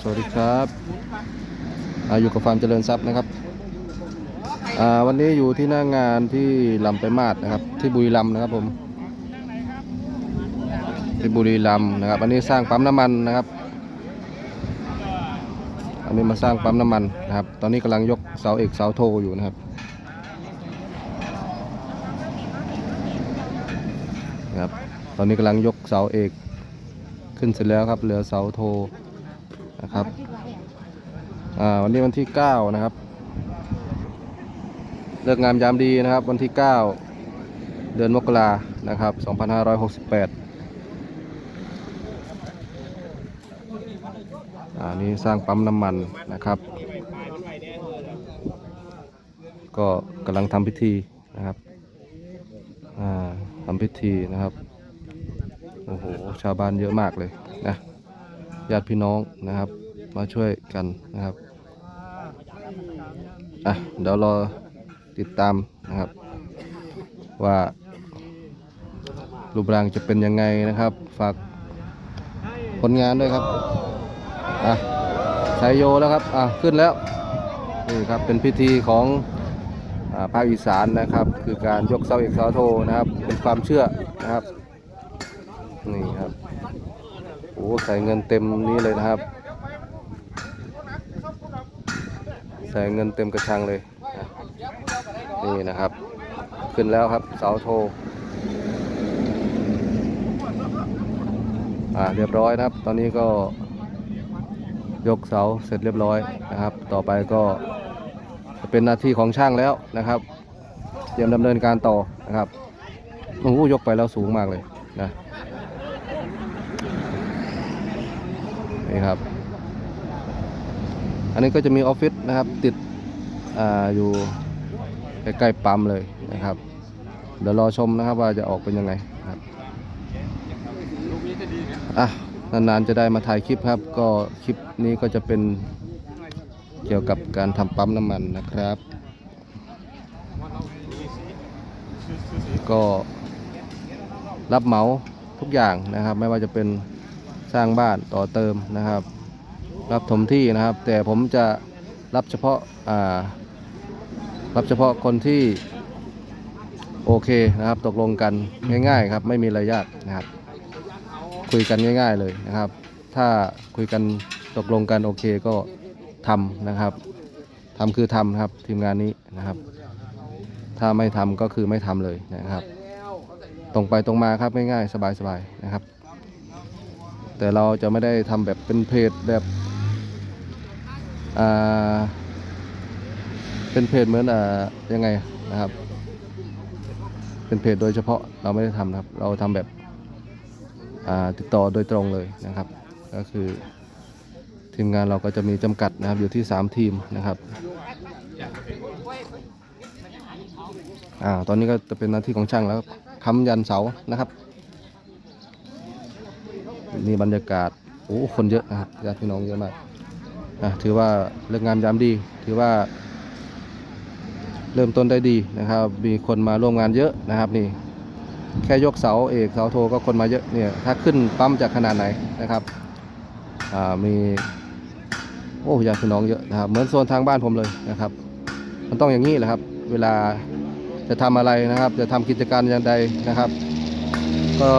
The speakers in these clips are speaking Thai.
สวัสดีครับอายู่กับฟาร์มเจริญทรัพย์นะครับ วันนี้อยู่ที่หน้างานที่ลำไปมาดนะครับ ที่บุรีรัมย์นะครับผม ที่บุรีรัมย์นะครับ อันนี้สร้างปั๊มน้ำมันนะครับ อันนี้มาสร้างปั๊มน้ำมันนะครับ ตอนนี้กำลังยกเสาเอกเสาโทอยู่นะครับครับ ตอนนี้กำลังยกเสาเอก ขึ้นเสร็จแล้วครับ เหลือเสาโทนะครับอ่าวันนี้วันที่ 9 นะครับ เลิกงามยามดีนะครับ วันที่ 9 เดือนมกรานะครับ 2568อ่านี่สร้างปั๊มน้ำมันนะครับ ก็กำลังทำพิธีนะครับอ่าทำพิธีนะครับ อ้โห ชาวบ้านเยอะมากเลยนะญาติพี่น้องนะครับ มาช่วยกันนะครับอะเดี๋ยวรอติดตามนะครับ ว่ารูปร่างจะเป็นยังไงนะครับ ฝากผลงานด้วยครับอะชัยโยแล้วครับอะขึ้นแล้วนี่ครับเป็นพิธีของอ่าภาคอีสานนะครับ คือการยกเสาเอกเสาโทนะครับ เป็นความเชื่อนะครับ นี่ครับโอ้ใส่เงินเต็มนี้เลยนะครับ ใส่เงินเต็มกระชังเลย นี่นะครับ ขึ้นแล้วครับเสาโทอ่าเรียบร้อยนะครับ ตอนนี้ก็ยกเสาเสร็จเรียบร้อยนะครับ ต่อไปก็จะเป็นหน้าที่ของช่างแล้วนะครับ เตรียมดำเนินการต่อนะครับโอ้ยกไปแล้วสูงมากเลยนะ นี่ครับ อันนี้ก็จะมีออฟฟิศนะครับ ติดออยู่ใกล้ๆปั๊มเลยนะครับ เดี๋ยวรอชมนะครับว่าจะออกเป็นยังไงครับอะนานๆจะได้มาถ่ายคลิปครับ ก็คลิปนี้ก็จะเป็นเกี่ยวกับการทำปั๊มน้ำมันนะครับ ก็รับเหมาทุกอย่างนะครับ ไม่ว่าจะเป็น สร้างบ้านต่อเติมนะครับ รับถมที่นะครับ แต่ผมจะรับเฉพาะอ่ารับเฉพาะคนที่โอเคนะครับ ตกลงกันง่าย ๆ ครับ ไม่มีอะไรยากนะครับ คุยกันง่าย ๆเลยนะครับ ถ้าคุยกันตกลงกันโอเคก็ทำนะครับทำคือทำครับทีมงานนี้นะครับ ถ้าไม่ทำก็คือไม่ทำเลยนะครับ ตรงไปตรงมาครับง่ายๆสบายๆนะครับ แต่เราจะไม่ได้ทำแบบเป็นเพจแบบอ่าเป็นเพจเหมือนอ่ายังไงนะครับ เป็นเพจโดยเฉพาะเราไม่ได้ทำนะครับ เราทำแบบอ่าติดต่อโดยตรงเลยนะครับ ก็คือทีมงานเราก็จะมีจำกัดนะครับอยู่ที่ 3 ทีมนะครับอ่าตอนนี้ก็จะเป็นหน้าที่ของช่างแล้วค้ำยันเสานะครับ นี่บรรยากาศโอ้คนเยอะนะครับญาติพี่น้องเยอะมากอะถือว่าเลิกงามยามดี ถือว่า เริ่มต้นได้ดีนะครับ มีคนมาร่วมงานเยอะนะครับนี่ แค่ยกเสาเอกเสาโทก็คนมาเยอะเนี่ยถ้าขึ้นปั๊มจากขนาดไหนนะครับอ่ามีโอ้ญาติพี่น้องเยอะนะครับเหมือนโซนทางบ้านผมเลยนะครับ มันต้องอย่างนี้แหละครับ เวลาจะทำอะไรนะครับ จะทำกิจการอย่างใดนะครับ ก็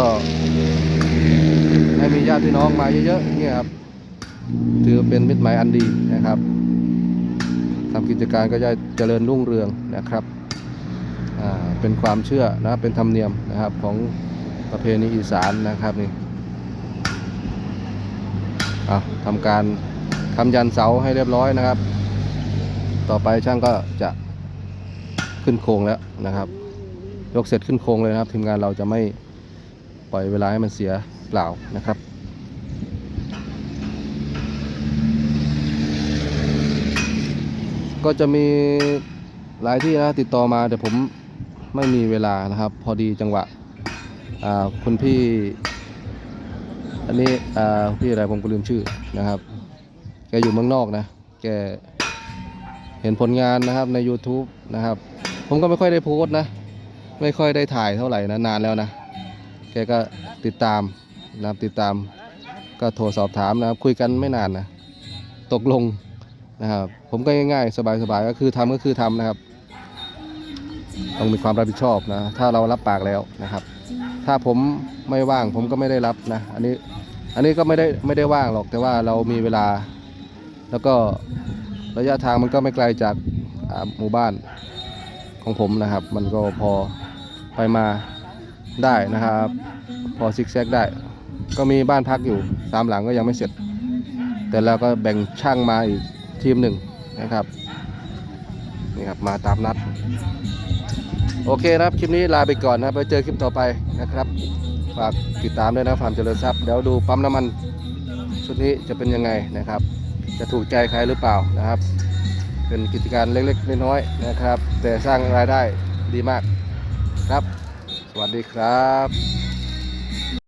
ให้มีญาติพี่น้องมาเยอะๆเนี่ยครับถือเป็นมิตรหมายอันดีนะครับทำกิจการก็จะเจริญรุ่งเรืองนะครับเป็นความเชื่อนะเป็นธรรมเนียมนะครับของประเพณีอีสานนะครับนี่ทำการทำยันเสาให้เรียบร้อยนะครับ ต่อไปช่างก็จะขึ้นโครงแล้วนะครับ ยกเสร็จขึ้นโครงเลยนะครับ ทีมงานเราจะไม่ปล่อยเวลาให้มันเสีย เปล่านะครับ ก็จะมีหลายที่นะติดต่อมาแต่ผมไม่มีเวลานะครับ พอดีจังหวะคุณพี่ อันนี้พี่อะไรผมก็ลืมชื่อนะครับ แกอยู่เมืองนอกนะ แกเห็นผลงานนะครับใน YouTube นะครับ ผมก็ไม่ค่อยได้โพสต์นะ ไม่ค่อยได้ถ่ายเท่าไหร่นะ นานแล้วนะ แกก็ติดตาม นะครับติดตามก็โทรสอบถามนะครับคุยกันไม่นานนะตกลงนะครับผมก็ง่ายๆ สบายๆก็คือทำก็คือทำนะครับ ต้องมีความรับผิดชอบนะ ถ้าเรารับปากแล้วนะครับ ถ้าผมไม่ว่างผมก็ไม่ได้รับนะ อันนี้อันนี้ก็ไม่ได้ไม่ได้ว่างหรอกแต่ว่าเรามีเวลา แล้วก็ระยะทางมันก็ไม่ไกลจากหมู่บ้านของผมนะครับ มันก็พอไปมาได้นะครับ พอซิกแซกได้ ก็มีบ้านพักอยู่สามหลังก็ยังไม่เสร็จ แต่เราก็แบ่งช่างมาอีกทีมหนึ่งนะครับนี่ครับมาตามนัด โอเคนะครับ คลิปนี้ลาไปก่อนนะครับไปเจอคลิปต่อไปนะครับ ฝากติดตามด้วยนะฟาร์มเจริญทรัพย์เดี๋ยวดูปั๊มน้ำมันชุดนี้จะเป็นยังไงนะครับ จะถูกใจใครหรือเปล่านะครับ เป็นกิจการเล็กๆน้อยๆนะครับ แต่สร้างรายได้ดีมากครับ สวัสดีครับ